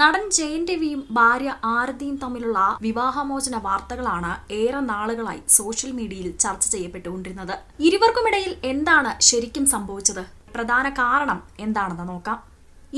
നടൻ ജയൻ രവിയും ഭാര്യ ആരതിയും തമ്മിലുള്ള വിവാഹമോചന വാർത്തകളാണ് ഏറെ നാളുകളായി സോഷ്യൽ മീഡിയയിൽ ചർച്ച ചെയ്യപ്പെട്ടുകൊണ്ടിരുന്നത്. ഇരുവർക്കുമിടയിൽ എന്താണ് ശരിക്കും സംഭവിച്ചത്? പ്രധാന കാരണം എന്താണെന്ന് നോക്കാം.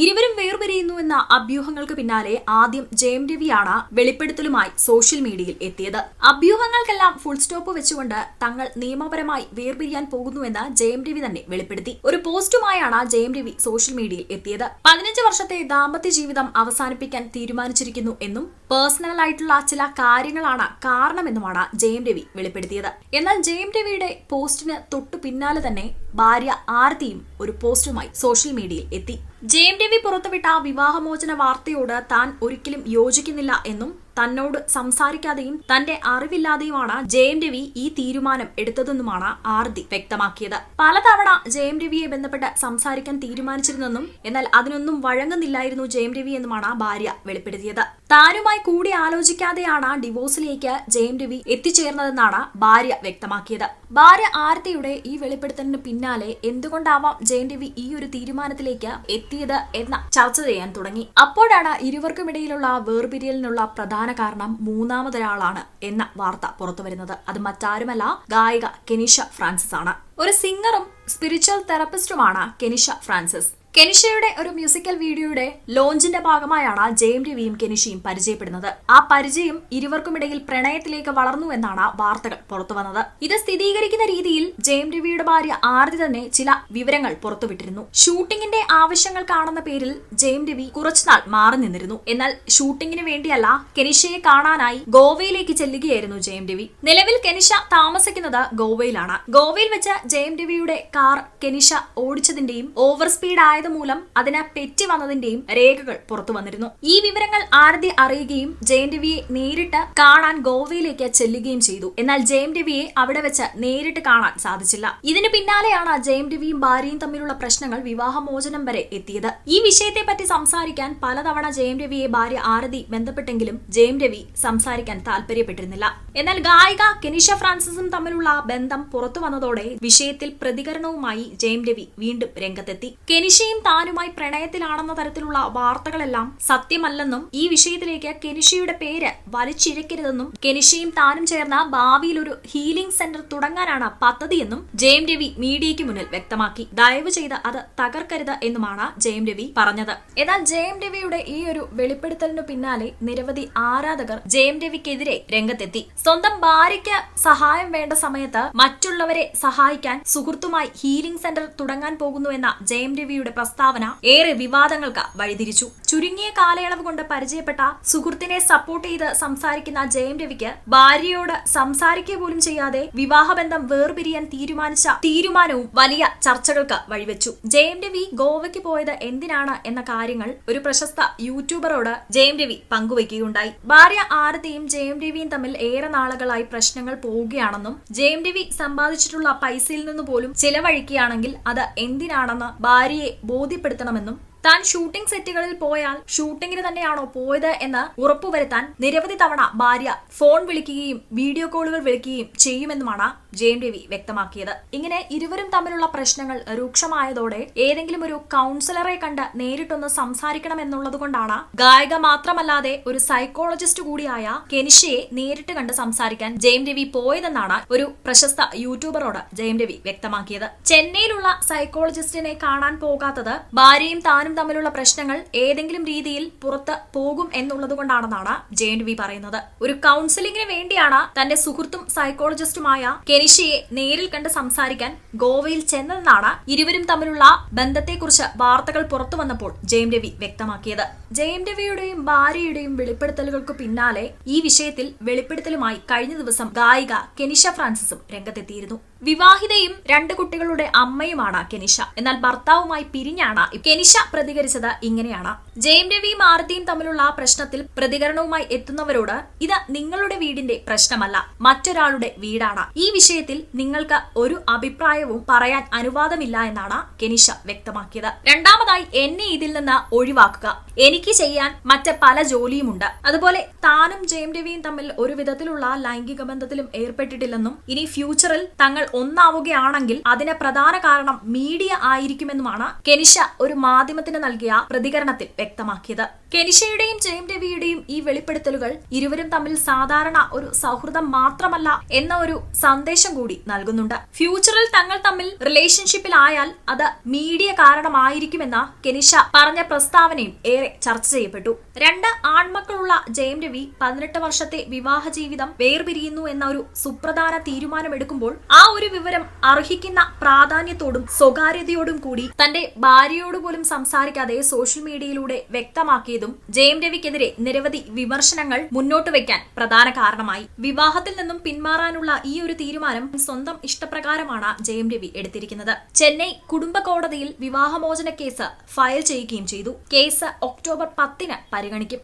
ഇരുവരും വേർപിരിയുന്നു എന്ന അഭ്യൂഹങ്ങൾക്ക് പിന്നാലെ ആദ്യം ജയം രവിയാണ് വെളിപ്പെടുത്തലുമായി സോഷ്യൽ മീഡിയയിൽ എത്തിയത്. അഭ്യൂഹങ്ങൾക്കെല്ലാം ഫുൾ സ്റ്റോപ്പ് വെച്ചുകൊണ്ട് തങ്ങൾ നിയമപരമായി വേർപിരിയാൻ പോകുന്നുവെന്ന് ജയം രവി തന്നെ വെളിപ്പെടുത്തി. ഒരു പോസ്റ്റുമായാണ് ജയം രവി സോഷ്യൽ മീഡിയയിൽ എത്തിയത്. പതിനഞ്ച് വർഷത്തെ ദാമ്പത്യ ജീവിതം അവസാനിപ്പിക്കാൻ തീരുമാനിച്ചിരിക്കുന്നു എന്നും പേഴ്സണൽ ആയിട്ടുള്ള ചില കാര്യങ്ങളാണ് കാരണമെന്നുമാണ് ജയം രവി വെളിപ്പെടുത്തിയത്. എന്നാൽ ജയം രവിയുടെ പോസ്റ്റിന് തൊട്ടു പിന്നാലെ തന്നെ ഭാര്യ ആരതിയും ഒരു പോസ്റ്റുമായി സോഷ്യൽ മീഡിയയിൽ എത്തി. ജയം രവി പുറത്തുവിട്ട വിവാഹമോചന വാർത്തയോട് താൻ ഒരിക്കലും യോജിക്കുന്നില്ല എന്നും തന്നോട് സംസാരിക്കാതെയും തന്റെ അറിവില്ലാതെയുമാണ് ജയം രവി ഈ തീരുമാനം എടുത്തതെന്നുമാണ് ആർതി വ്യക്തമാക്കിയത്. പലതവണ ജയം രവിയെ ബന്ധപ്പെട്ട് സംസാരിക്കാൻ തീരുമാനിച്ചിരുന്നെന്നും എന്നാൽ അതിനൊന്നും വഴങ്ങുന്നില്ലായിരുന്നു ജയം രവി എന്നുമാണ് ഭാര്യ വെളിപ്പെടുത്തിയത്. താനുമായി കൂടി ആലോചിക്കാതെയാണ് ഡിവോഴ്സിലേക്ക് ജയം രവി എത്തിച്ചേർന്നതെന്നാണ് ഭാര്യ വ്യക്തമാക്കിയത്. ഭാര്യ ആരതിയുടെ ഈ വെളിപ്പെടുത്തലിന് പിന്നാലെ എന്തുകൊണ്ടാവാം ജയം രവി ഈ ഒരു തീരുമാനത്തിലേക്ക് എത്തിയത് എന്ന ചർച്ച ചെയ്യാൻ തുടങ്ങി. അപ്പോഴാണ് ഇരുവർക്കുമിടയിലുള്ള വേർപിരിയലിനുള്ള പ്രധാന കാരണം മൂന്നാമതൊരാളാണ് എന്ന വാർത്ത പുറത്തുവരുന്നത്. അത് മറ്റാരുമല്ല ഗായിക കെനിഷ ഫ്രാൻസിസ് ആണ് ഒരു സിംഗറും സ്പിരിച്വൽ തെറപ്പിസ്റ്റുമാണ് കെനിഷ ഫ്രാൻസിസ്. കെനിഷയുടെ ഒരു മ്യൂസിക്കൽ വീഡിയോയുടെ ലോഞ്ചിന്റെ ഭാഗമായാണ് ജയം രവിയും കെനിഷയും പരിചയപ്പെടുന്നത്. ആ പരിചയം ഇരുവർക്കുമിടയിൽ പ്രണയത്തിലേക്ക് വളർന്നു എന്നാണ് വാർത്തകൾ പുറത്തുവന്നത് ഇത് സ്ഥിരീകരിക്കുന്ന രീതിയിൽ ജയം രവിയുടെ ഭാര്യ ആരതി തന്നെ ചില വിവരങ്ങൾ പുറത്തുവിട്ടിരുന്നു. ഷൂട്ടിങ്ങിന്റെ ആവശ്യങ്ങൾക്കാണെന്ന പേരിൽ ജയം രവി കുറച്ചുനാൾ മാറി നിന്നിരുന്നു. എന്നാൽ ഷൂട്ടിങ്ങിന് വേണ്ടിയല്ല കെനിഷയെ കാണാനായി ഗോവയിലേക്ക് ചെല്ലുകയായിരുന്നു ജയം രവി നിലവിൽ കെനിഷ താമസിക്കുന്നത് ഗോവയിലാണ്. ഗോവയിൽ വെച്ച് എം രവിയുടെ കാർ കെനിഷ ഓടിച്ചതിന്റെയും ഓവർ സ്പീഡ് ആയത് മൂലം അതിന് പെറ്റി വന്നതിന്റെയും രേഖകൾ പുറത്തു വന്നിരുന്നു. ഈ വിവരങ്ങൾ ആരതി അറിയുകയും ജയം രവിയെ നേരിട്ട് കാണാൻ ഗോവയിലേക്ക് ചെല്ലുകയും ചെയ്തു. എന്നാൽ ജയം രവിയെ അവിടെ വെച്ച് നേരിട്ട് കാണാൻ സാധിച്ചില്ല. ഇതിനു പിന്നാലെയാണ് ജയം രവിയും ഭാര്യയും തമ്മിലുള്ള പ്രശ്നങ്ങൾ വിവാഹമോചനം വരെ എത്തിയത്. ഈ വിഷയത്തെ പറ്റി സംസാരിക്കാൻ പലതവണ ജയം രവിയെ ഭാര്യ ആരതി ബന്ധപ്പെട്ടെങ്കിലും ജയം രവി സംസാരിക്കാൻ താല്പര്യപ്പെട്ടിരുന്നില്ല എന്നാൽ ഗായിക കെനിഷ ഫ്രാൻസിസും തമ്മിലുള്ള ബന്ധം പുറത്തു വന്നതോടെ വിഷയത്തിൽ പ്രതികരണവുമായി ജയം രവി വീണ്ടും രംഗത്തെത്തി. കെനിഷയും താനുമായി പ്രണയത്തിലാണെന്ന തരത്തിലുള്ള വാർത്തകളെല്ലാം സത്യമല്ലെന്നും ഈ വിഷയത്തിലേക്ക് കെനിഷയുടെ പേര് വലിച്ചിഴക്കരുതെന്നും കെനിഷയും താനും ചേർന്ന ഭാവിയിൽ ഒരു ഹീലിംഗ് സെന്റർ തുടങ്ങാനാണ് പദ്ധതിയെന്നും ജയം രവി മീഡിയയ്ക്ക് മുന്നിൽ വ്യക്തമാക്കി. ദയവ് ചെയ്ത് അത് തകർക്കരുത് എന്നുമാണ് ജയം രവി പറഞ്ഞത്. എന്നാൽ ജയം രവിയുടെ ഈ ഒരു വെളിപ്പെടുത്തലിനു പിന്നാലെ നിരവധി ആരാധകർ ജയം രവിക്കെതിരെ രംഗത്തെത്തി. സ്വന്തം ഭാര്യയ്ക്ക് സഹായം വേണ്ട സമയത്ത് മറ്റുള്ളവരെ സഹായിക്കാൻ സുഹൃത്തുമായി ഹീലിംഗ് സെന്റർ തുടങ്ങാൻ പോകുന്നുവെന്ന ജയം രവിയുടെ പ്രസ്താവന ഏറെ വിവാദങ്ങൾക്ക് വഴിതിരിച്ചു. ചുരുങ്ങിയ കാലയളവ് കൊണ്ട് പരിചയപ്പെട്ട സുഹൃത്തിനെ സപ്പോർട്ട് ചെയ്ത് സംസാരിക്കുന്ന ജയം രവിക്ക് ഭാര്യയോട് സംസാരിക്കുക പോലും ചെയ്യാതെ വിവാഹബന്ധം വേർപിരിയാൻ തീരുമാനിച്ച തീരുമാനവും വലിയ ചർച്ചകൾക്ക് വഴിവെച്ചു. ജയം രവി ഗോവയ്ക്ക് പോയത് എന്തിനാണ് എന്ന കാര്യങ്ങൾ ഒരു പ്രശസ്ത യൂട്യൂബറോട് ജയം രവി പങ്കുവയ്ക്കുകയുണ്ടായി. ഭാര്യ ആരതിയും ജയം രവിയും തമ്മിൽ ഏറെ നാളുകളായി പ്രശ്നങ്ങൾ പോവുകയാണെന്നും ജയം രവി സമ്പാദിച്ചിട്ടുള്ള പൈസയിൽ നിന്ന് പോലും ചിലവഴിക്കുകയാണെങ്കിൽ അത് എന്തിനാണെന്ന് ഭാര്യയെ ബോധ്യപ്പെടുത്തണമെന്നും താൻ ഷൂട്ടിംഗ് സെറ്റുകളിൽ പോയാൽ ഷൂട്ടിങ്ങിന് തന്നെയാണോ പോയത് എന്ന് ഉറപ്പുവരുത്താൻ നിരവധി തവണ ഭാര്യ ഫോൺ വിളിക്കുകയും വീഡിയോ കോളുകൾ വിളിക്കുകയും ചെയ്യുമെന്നുമാണ് ജയം രവി വ്യക്തമാക്കിയത്. ഇങ്ങനെ ഇരുവരും തമ്മിലുള്ള പ്രശ്നങ്ങൾ രൂക്ഷമായതോടെ ഏതെങ്കിലും ഒരു കൗൺസിലറെ കണ്ട് നേരിട്ടൊന്ന് സംസാരിക്കണമെന്നുള്ളതുകൊണ്ടാണ് ഗായിക മാത്രമല്ലാതെ ഒരു സൈക്കോളജിസ്റ്റ് കൂടിയായ കെനിഷയെ നേരിട്ട് കണ്ട് സംസാരിക്കാൻ ജയം രവി പോയതെന്നാണ് ഒരു പ്രശസ്ത യൂട്യൂബറോട് ജയം രവി വ്യക്തമാക്കിയത്. ചെന്നൈയിലുള്ള സൈക്കോളജിസ്റ്റിനെ കാണാൻ പോകാത്തത് ഭാര്യയും താനും തമ്മിലുള്ള പ്രശ്നങ്ങൾ ഏതെങ്കിലും രീതിയിൽ പുറത്ത് പോകും എന്നുള്ളതുകൊണ്ടാണെന്നാണ് ജെ എൻ വി പറയുന്നത്. ഒരു കൗൺസിലിംഗിന് വേണ്ടിയാണ് തന്റെ സുഹൃത്തും സൈക്കോളജിസ്റ്റുമായ കെനിഷയെ നേരിൽ കണ്ട് സംസാരിക്കാൻ ഗോവയിൽ ചെന്നതെന്നാണ് ഇരുവരും തമ്മിലുള്ള ബന്ധത്തെക്കുറിച്ച് വാർത്തകൾ പുറത്തു വന്നപ്പോൾ ജയം രവി വ്യക്തമാക്കിയത്. ജയം രവിയുടെയും ഭാര്യയുടെയും വെളിപ്പെടുത്തലുകൾക്ക് പിന്നാലെ ഈ വിഷയത്തിൽ വെളിപ്പെടുത്തലുമായി കഴിഞ്ഞ ദിവസം ഗായിക കെനിഷ ഫ്രാൻസിസും രംഗത്തെത്തിയിരുന്നു. വിവാഹിതയും രണ്ട് കുട്ടികളുടെ അമ്മയുമാണ് കെനിഷ. എന്നാൽ ഭർത്താവുമായി പിരിഞ്ഞാണ് കെനിഷ പ്രതികരിച്ചത് ഇങ്ങനെയാണ്. ജയം രവിയും ആരതിയും തമ്മിലുള്ള പ്രശ്നത്തിൽ പ്രതികരണവുമായി എത്തുന്നവരോട് ഇത് നിങ്ങളുടെ വീടിന്റെ പ്രശ്നമല്ല മറ്റൊരാളുടെ വീടാണ്. ഈ വിഷയത്തിൽ നിങ്ങൾക്ക് ഒരു അഭിപ്രായവും പറയാൻ അനുവാദമില്ല എന്നാണ് കെനിഷ വ്യക്തമാക്കിയത്. രണ്ടാമതായി എന്നെ ഇതിൽ നിന്ന് ഒഴിവാക്കുക. എനിക്ക് ചെയ്യാൻ മറ്റ് പല ജോലിയുമുണ്ട്. അതുപോലെ താനും ജയം രവിയും തമ്മിൽ ഒരു വിധത്തിലുള്ള ലൈംഗിക ബന്ധത്തിലും ഏർപ്പെട്ടിട്ടില്ലെന്നും ഇനി ഫ്യൂച്ചറിൽ തങ്ങൾ ഒന്നാവുകയാണെങ്കിൽ അതിന് പ്രധാന കാരണം മീഡിയ ആയിരിക്കുമെന്നുമാണ് കെനിഷ ഒരു മാധ്യമത്തിന് നൽകിയ പ്രതികരണത്തിൽ വ്യക്തമാക്കിയത്. കെനിഷയുടെയും ജയം രവിയുടെയും ഈ വെളിപ്പെടുത്തലുകൾ ഇരുവരും തമ്മിൽ സാധാരണ ഒരു സൗഹൃദം മാത്രമല്ല എന്ന ഒരു സന്ദേശം കൂടി നൽകുന്നുണ്ട്. ഫ്യൂച്ചറിൽ തങ്ങൾ തമ്മിൽ റിലേഷൻഷിപ്പിലായാൽ അത് മീഡിയ കാരണമായിരിക്കുമെന്ന കെനിഷ പറഞ്ഞ പ്രസ്താവനയും ഏറെ ചർച്ച ചെയ്യപ്പെട്ടു. രണ്ട് ആൺമക്കളുള്ള ജയം രവി പതിനെട്ട് വർഷത്തെ വിവാഹ ജീവിതം വേർപിരിയുന്നു എന്ന ഒരു സുപ്രധാന തീരുമാനമെടുക്കുമ്പോൾ ആ ഒരു വിവരം അർഹിക്കുന്ന പ്രാധാന്യത്തോടും സ്വകാര്യതയോടും കൂടി തന്റെ ഭാര്യയോട് പോലും സംസാരിക്കാതെ സോഷ്യൽ മീഡിയയിലൂടെ വ്യക്തമാക്കിയതും ജയം രവിക്കെതിരെ നിരവധി വിമർശനങ്ങൾ മുന്നോട്ട് വയ്ക്കാൻ പ്രധാന കാരണമായി. വിവാഹത്തിൽ നിന്നും പിന്മാറാനുള്ള ഈ ഒരു തീരുമാനം സ്വന്തം ഇഷ്ടപ്രകാരമാണ് ജയം രവി എടുത്തിരിക്കുന്നത്. ചെന്നൈ കുടുംബ കോടതിയിൽ വിവാഹമോചന കേസ് ഫയൽ ചെയ്യുകയും ചെയ്തു. കേസ് ഒക്ടോബർ പത്തിന് പരിഗണിക്കും.